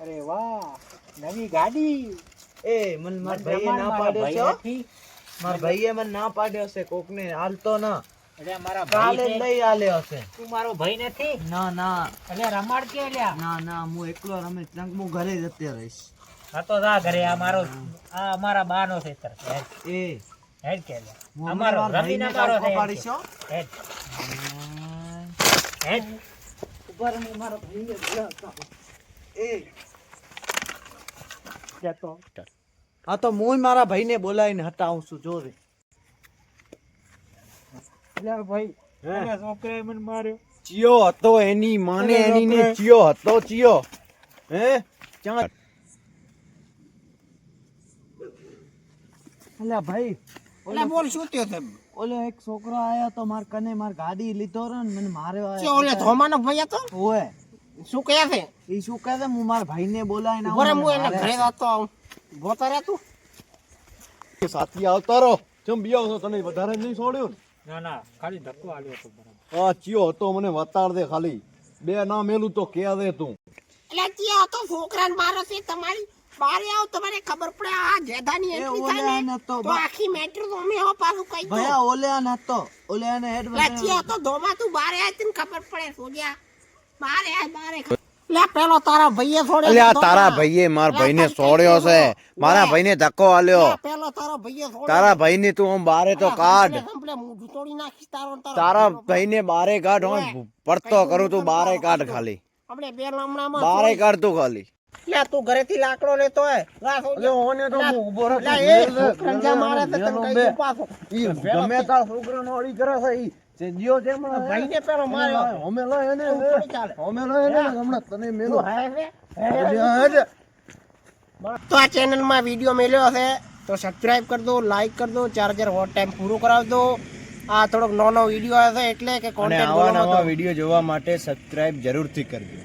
અરે વાહ નવી ગાડી. એ મન માર ભાઈએ ના પાડ્યો છે. માર ભાઈએ મને ના પાડ્યો છે કોકને હાલતો ના. અરે મારા કાલે ભાઈ જ લઈ આલ્યો હશે. તું મારો ભાઈ નથી? ના ના. અરે રમાડ કે ના ના હું એકલો રમે ચંક હું ઘરે જ અત્યારે રહીશ. હા તો જા ઘરે આ મારો આ અમારા બાનો છે. તર એ. હેડ કે અમારો હમણાં મારા છે. પાડીશો હેડ. હેડ. ઉપર હું મારા ભાઈને બોલાવતો આવું. એ. જતો હા તો હું મારા ભાઈને બોલાવીને હટાવું છું જો રે. ભાઈ છોકરાએ મને માર્યો. ચિયો હતો એની માને એની ને. ચિયો હતો ચિયો. હે? ચાં અલ્યા ભાઈ એટલે બોલ શું થયો છે ઓલો એક છોકરો આયો તો માર કને માર ગાડી લીધો રો ને મને માર્યો છે ઓલે ધોમાનો ભાઈ હતો? ઓએ શું કહે છે? એ શું કહે છે? હું માર ભાઈને બોલાવીને આવું હું મને એને ઘરે. જતો આવું. ગોતા રે તું. સાથી આવતા રહો ચમ બીયો છો તને વધારે નહીં છોડ્યો ના. ના ખાલી ધક્કો આલ્યો હતો બરાબર. આ ચિયો હતો મને વતાડ દે ખાલી. બે ના મેલું તો કે દે તું. એટલે ચિયો હતો છોકરાને મારો છે તમારી બારે આવ તમારે ખબર પડે આ ગેધાની એન્ટ્રી થાય ને ને તો આખી મેટર તો અમે હો પાછું કઈ દો ભયા ઓલ્યા નતો ઓલ્યા ને હેડ લાચી હતો ધોમા તું બારે આય તને ખબર પડે સોજ્યા. બારે આય બારે લે પેલો તારા ભઈએ છોડ્યો લે તારા ભઈએ માર ભાઈને છોડ્યો છે. મારા. ભાઈને ધક્કો આલ્યો. પેલો તારો ભઈએ છોડ્યો તારા ભાઈને તું આમ બારે તો કાઢ. તોડી તારો તારા ભાઈનો. ભાઈને બારે કાઢ હું પડતો કરું તું બારે કાઢ ખાલી. આપણે બે લમણામાં બારે કાઢ તું ખાલી. લે તું ઘરેથી લાકડો લેતો હે લે. ઓને તો હું ઊભો રહે લે એ કંજા મારે તો તને કઈ પાછો. ઈ ગમે તાર છોકરાનો અડી કરે છે ઈ જે જીઓ જે મને ભાઈ ને પેરો માર્યો. અમે લાય એને. અમે લાય એને હમણાં તને મેલો. તું આ ચેનલમાં વીડિયો મેલ્યો હશે તો સબસ્ક્રાઇબ કરી દો લાઈક કરી દો હજાર હોટ ટાઈમ પૂરો કરાવી દો. આ થોડોક નાનો વીડિયો હશે એટલે કે કોન્ટેન્ટ આવા નવા વીડિયો જોવા માટે સબસ્ક્રાઇબ જરૂરથી કરજો.